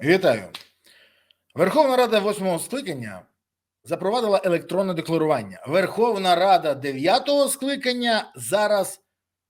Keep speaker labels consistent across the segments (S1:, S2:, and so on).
S1: Вітаю. Верховна Рада восьмого скликання запровадила електронне декларування. Верховна Рада дев'ятого скликання зараз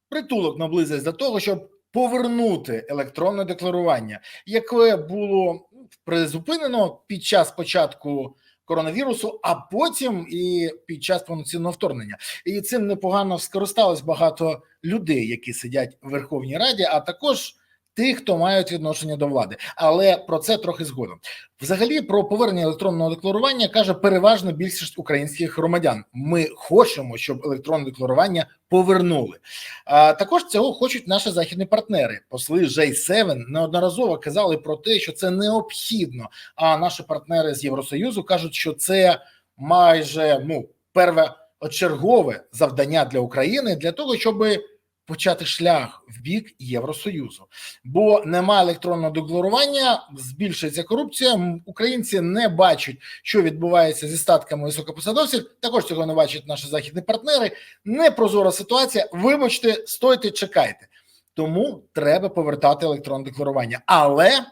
S1: притулок наблизить до того, щоб повернути електронне декларування, яке було призупинено під час початку коронавірусу, а потім і під час повноцінного вторгнення. І цим непогано скористалось багато людей, які сидять в Верховній Раді, а також тих, хто мають відношення до влади, але про це трохи згодом. Взагалі, про повернення електронного декларування каже переважно більшість українських громадян. Ми хочемо, щоб електронне декларування повернули. А також цього хочуть наші західні партнери. Посли J7 неодноразово казали про те, що це необхідно. А наші партнери з Євросоюзу кажуть, що це майже ну первочергове завдання для України для того, щоби почати шлях в бік Євросоюзу, бо немає електронного декларування, збільшується корупція. Українці не бачать, що відбувається зі статками високопосадовців. Також цього не бачать наші західні партнери. Непрозора ситуація. Вибачте, стойте, чекайте. Тому треба повертати електронне декларування, але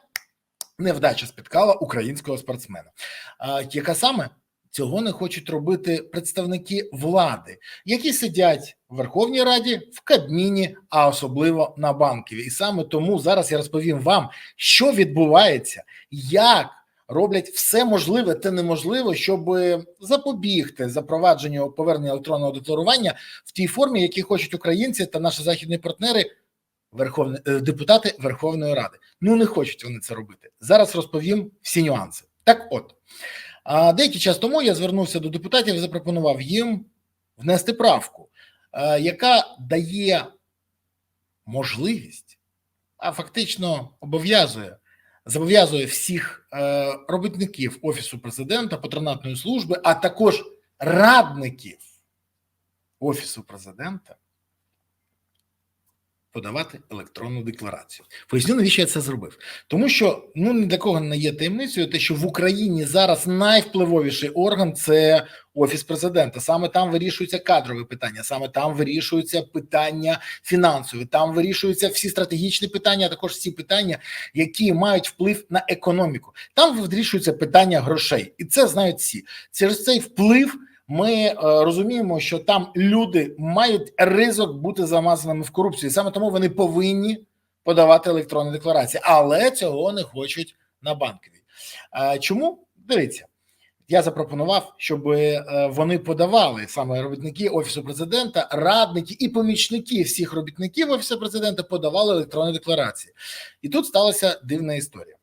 S1: невдача спіткала українського спортсмена. А яка саме? Цього не хочуть робити представники влади, які сидять в Верховній Раді, в Кабміні, а особливо на банкові. І саме тому зараз я розповім вам, що відбувається, як роблять все можливе та неможливе, щоб запобігти запровадженню повернення електронного декларування в тій формі, які хочуть українці та наші західні партнери, верховні депутати Верховної Ради. Ну не хочуть вони це робити. Зараз розповім всі нюанси. Так, от. А деякий час тому я звернувся до депутатів і запропонував їм внести правку, яка дає можливість, а фактично обов'язує зобов'язує всіх робітників офісу президента, патронатної служби, а також радників офісу президента. Подавати електронну декларацію. Поясню, навіщо я це зробив? Тому що ну ні для кого не є таємницею, те, що в Україні зараз найвпливовіший орган це офіс президента. Саме там вирішуються кадрові питання, саме там вирішуються питання фінансові, там вирішуються всі стратегічні питання, а також всі питання, які мають вплив на економіку. Там вирішуються питання грошей, і це знають всі. Через цей вплив. Ми е, розуміємо, що там люди мають ризик бути замазаними в корупції. Саме тому вони повинні подавати електронні декларації, але цього не хочуть на банковій. Е, чому дивіться? Я запропонував, щоб е, вони подавали саме робітники офісу президента, радники і помічники всіх робітників офісу президента подавали електронні декларації, і тут сталася дивна історія.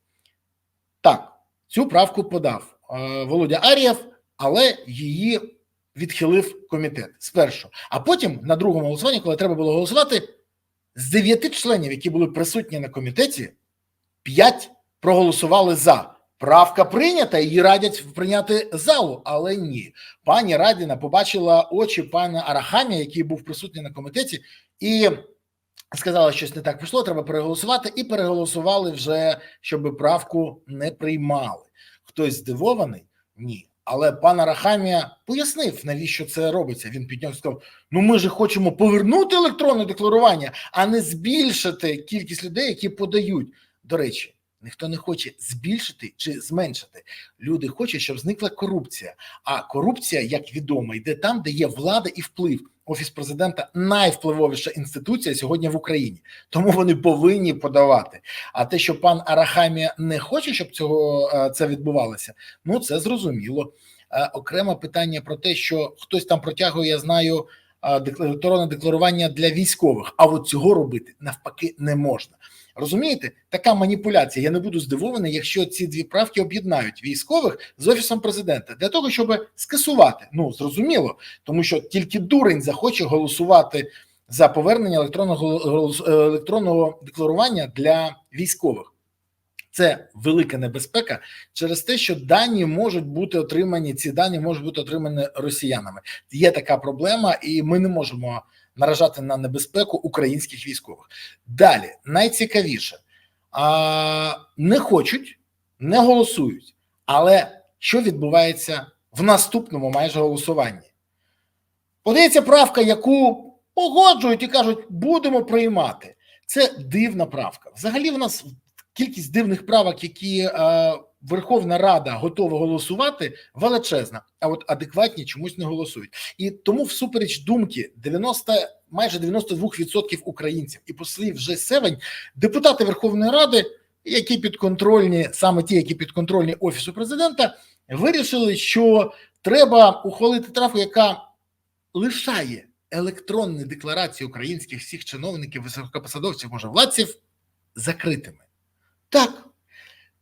S1: Так, цю правку подав Володя Арієв, але її відхилив комітет спершу. А потім на другому голосуванні, коли треба було голосувати, з дев'яти членів, які були присутні на комітеті, п'ять проголосували за. Правка прийнята, її радять прийняти залу, але ні. Пані Радіна побачила очі пана Арахамі, який був присутній на комітеті, і сказала, що щось не так пішло, треба переголосувати, і переголосували вже, щоб правку не приймали. Хтось здивований? Ні. Але пан Арахамія пояснив, навіщо це робиться. Він підняв сказав: Ну, ми ж хочемо повернути електронне декларування, а не збільшити кількість людей, які подають. До речі, ніхто не хоче збільшити чи зменшити. Люди хочуть, щоб зникла корупція. А корупція, як відомо, йде там, де є влада і вплив. Офіс президента найвпливовіша інституція сьогодні в Україні, тому вони повинні подавати. А те, що пан Арахамія не хоче, щоб цього це відбувалося, ну це зрозуміло. Окреме питання про те, що хтось там протягує, я знаю, електронне декларування для військових. А от цього робити навпаки не можна. Розумієте, така маніпуляція. Я не буду здивований, якщо ці дві правки об'єднають військових з офісом президента для того, щоб скасувати. Ну зрозуміло, тому що тільки дурень захоче голосувати за повернення електронного електронного декларування для військових. Це велика небезпека через те, що дані можуть бути отримані. Ці дані можуть бути отримані росіянами. Є така проблема, і ми не можемо наражати на небезпеку українських військових. Далі найцікавіше а, не хочуть, не голосують. Але що відбувається в наступному майже голосуванні? Подається правка, яку погоджують і кажуть, будемо приймати. Це дивна правка. Взагалі, в нас кількість дивних правок, які е, Верховна Рада готова голосувати, величезна. А от адекватні чомусь не голосують. І тому, всупереч думки, 90, майже 92% українців і послів вже севень, депутати Верховної Ради, які підконтрольні, саме ті, які підконтрольні офісу президента, вирішили, що треба ухвалити трафу, яка лишає електронні декларації українських всіх чиновників, високопосадовців, може владців закритими. Так,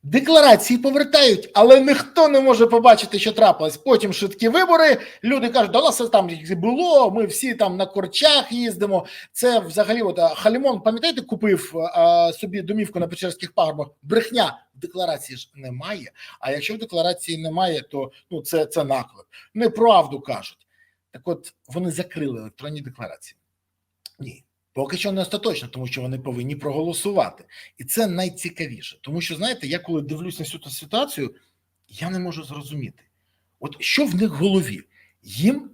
S1: декларації повертають, але ніхто не може побачити, що трапилось. Потім швидкі вибори. Люди кажуть, да нас там було. Ми всі там на корчах їздимо. Це взагалі, от Халімон, пам'ятаєте, купив а, собі домівку на Печерських пагорбах. Брехня в декларації ж немає. А якщо в декларації немає, то ну це, це наклеп. Неправду кажуть. Так, от вони закрили електронні декларації. Ні, поки що не остаточно, тому що вони повинні проголосувати, і це найцікавіше, тому що знаєте, я коли дивлюсь на цю ситуацію, я не можу зрозуміти, от що в них в голові. Їм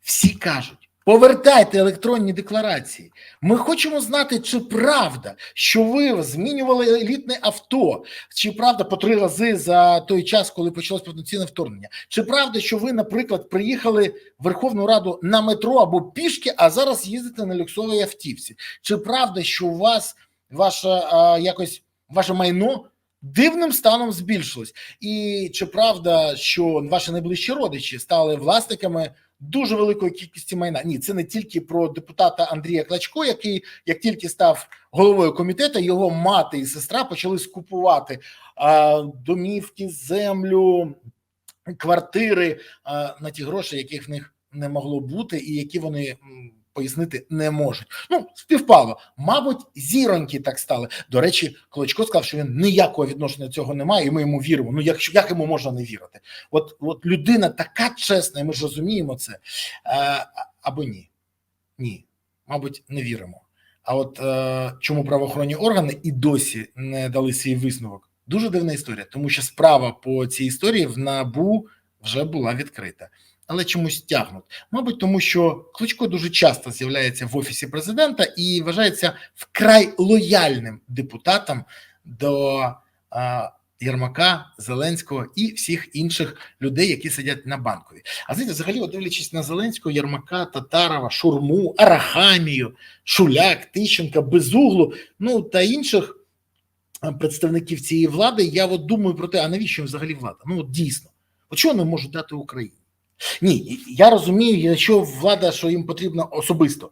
S1: всі кажуть: повертайте електронні декларації. Ми хочемо знати, чи правда, що ви змінювали елітне авто, чи правда по три рази за той час, коли почалось повноцінне вторгнення, чи правда, що ви, наприклад, приїхали в Верховну Раду на метро або пішки, а зараз їздите на люксовій автівці? Чи правда, що у вас ваше а, якось ваше майно дивним станом збільшилось? І чи правда, що ваші найближчі родичі стали власниками? Дуже великої кількості майна. Ні, це не тільки про депутата Андрія Клачко, який як тільки став головою комітету, його мати і сестра почали скупувати а, домівки, землю, квартири а, на ті гроші, яких в них не могло бути, і які вони пояснити не можуть. Ну співпало. Мабуть, зіроньки так стали. До речі, Клочко сказав, що він ніякого відношення цього не має, і ми йому віримо. Ну як, як йому можна не вірити? От, от людина така чесна, і ми ж розуміємо це. Е, або ні. Ні, мабуть, не віримо. А от е, чому правоохоронні органи і досі не дали свій висновок? Дуже дивна історія, тому що справа по цій історії в набу вже була відкрита, але чомусь тягнуть. Мабуть, тому що Кличко дуже часто з'являється в офісі президента і вважається вкрай лояльним депутатом до е, Єрмака, Зеленського і всіх інших людей, які сидять на банкові. А знаєте, взагалі, дивлячись на Зеленського, Єрмака, Татарова, Шурму, Арахамію, Шуляк, Тищенка, Безуглу, ну та інших представників цієї влади, я от думаю про те, а навіщо їм взагалі влада? Ну от дійсно, от чого вони можуть дати Україні? Ні, я розумію, якщо влада, що їм потрібно особисто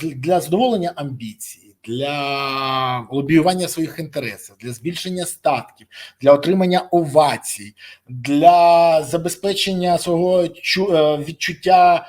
S1: для задоволення амбіцій, для лобіювання своїх інтересів, для збільшення статків, для отримання овацій, для забезпечення свого е, відчуття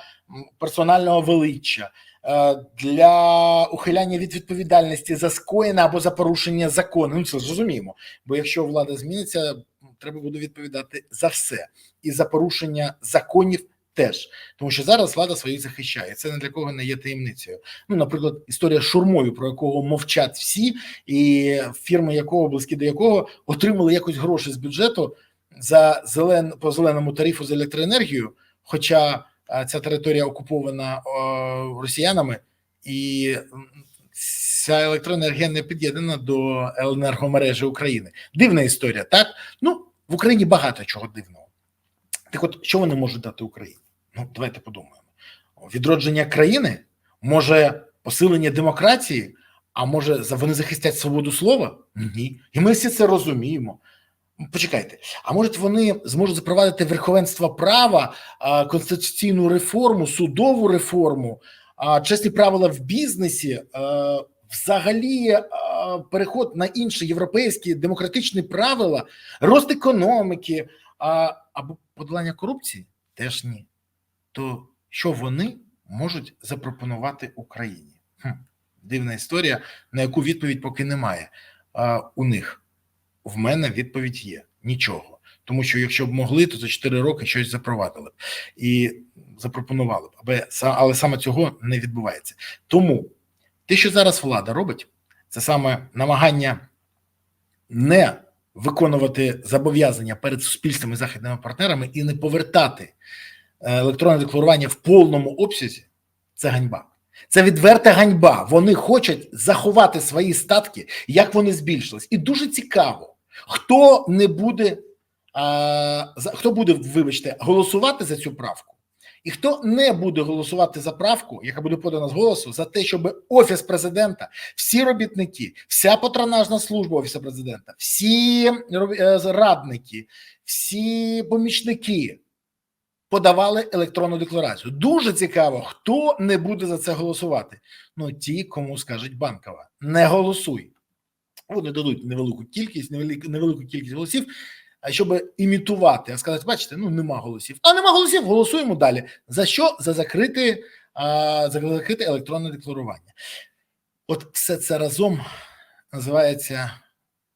S1: персонального величчя, е, для ухиляння від відповідальності за скоєне або за порушення закону. Ну це зрозуміємо. Бо якщо влада зміниться, треба буде відповідати за все і за порушення законів. Теж тому, що зараз влада своїх захищає. Це не для кого не є таємницею. Ну, наприклад, історія шурмою, про якого мовчать всі, і фірми якого близькі до якого отримали якось гроші з бюджету за зелен по зеленому тарифу за електроенергію. Хоча ця територія окупована о, росіянами, і ця електроенергія не під'єднана до енергомережі України. Дивна історія, так? Ну в Україні багато чого дивного. Так, от що вони можуть дати Україні? Ну, давайте подумаємо. Відродження країни, може посилення демократії, а може вони захистять свободу слова? Ні. І ми всі це розуміємо. Почекайте, а може вони зможуть запровадити верховенство права, конституційну реформу, судову реформу, чесні правила в бізнесі, взагалі а, переход на інші європейські демократичні правила, рост економіки а, або подолання корупції? Теж ні. То що вони можуть запропонувати Україні? Хм, дивна історія, на яку відповідь поки немає а, у них. В мене відповідь є нічого. Тому що якщо б могли, то за 4 роки щось запровадили б і запропонували б. Але саме цього не відбувається. Тому те, що зараз влада робить, це саме намагання не виконувати зобов'язання перед суспільством і західними партнерами і не повертати е, електронне декларування в повному обсязі. Це ганьба. Це відверта ганьба. Вони хочуть заховати свої статки, як вони збільшились. І дуже цікаво, хто не буде, а, хто буде, вибачте, голосувати за цю правку, і хто не буде голосувати за правку, яка буде подана з голосу, за те, щоб офіс президента, всі робітники, вся патронажна служба офісу президента, всі е, радники, всі помічники подавали електронну декларацію. Дуже цікаво, хто не буде за це голосувати. Ну, ті, кому скажуть банкова, не голосуй. Вони дадуть невелику кількість, невелику, невелику кількість голосів, щоб імітувати, а сказати, бачите, ну нема голосів. А нема голосів, голосуємо далі. За що? За закрити, а, за закрите електронне декларування. От все це разом називається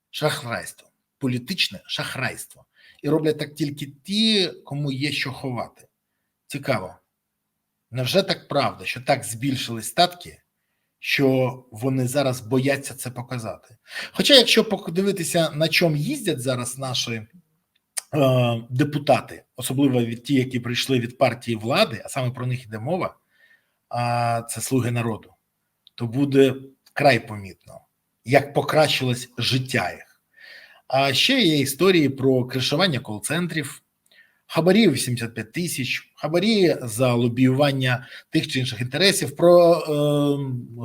S1: шахрайство, політичне шахрайство. І роблять так тільки ті, кому є що ховати. Цікаво. Невже так правда, що так збільшили статки, що вони зараз бояться це показати? Хоча, якщо подивитися, на чому їздять зараз наші депутати, особливо від ті, які прийшли від партії влади, а саме про них йде мова, а це слуги народу, то буде вкрай помітно, як покращилось життя їх. А ще є історії про кришування кол-центрів, хабарі 85 тисяч, хабарі за лобіювання тих чи інших інтересів, про е,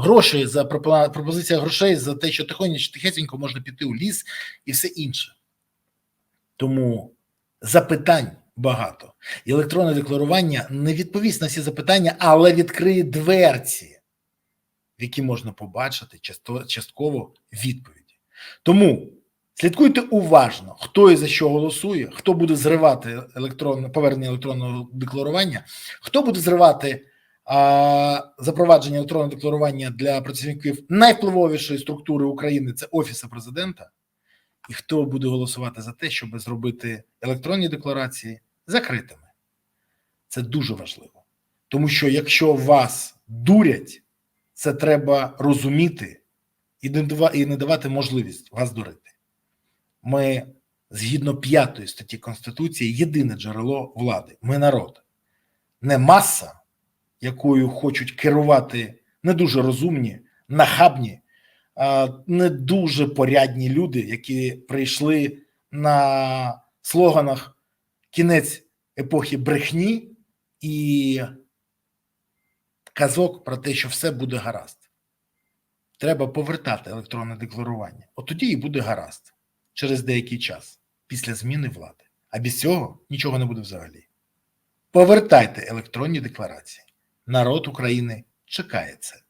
S1: гроші за пропо- пропозиція грошей за те, що тихонечко тихесенько можна піти у ліс і все інше. Тому запитань багато. І електронне декларування не відповість на всі запитання, але відкриє дверці, в які можна побачити частково відповіді. Тому слідкуйте уважно, хто і за що голосує, хто буде зривати електронне повернення електронного декларування, хто буде зривати а, запровадження електронного декларування для працівників найвпливовішої структури України це Офісу президента, і хто буде голосувати за те, щоб зробити електронні декларації закритими. Це дуже важливо. Тому що якщо вас дурять, це треба розуміти і не давати можливість вас дурити. Ми згідно п'ятої статті Конституції єдине джерело влади. Ми народ, не маса, якою хочуть керувати не дуже розумні, нахабні, не дуже порядні люди, які прийшли на слоганах кінець епохи брехні і казок про те, що все буде гаразд. Треба повертати електронне декларування. От тоді і буде гаразд через деякий час після зміни влади. А без цього нічого не буде взагалі. Повертайте електронні декларації. Народ України чекає це.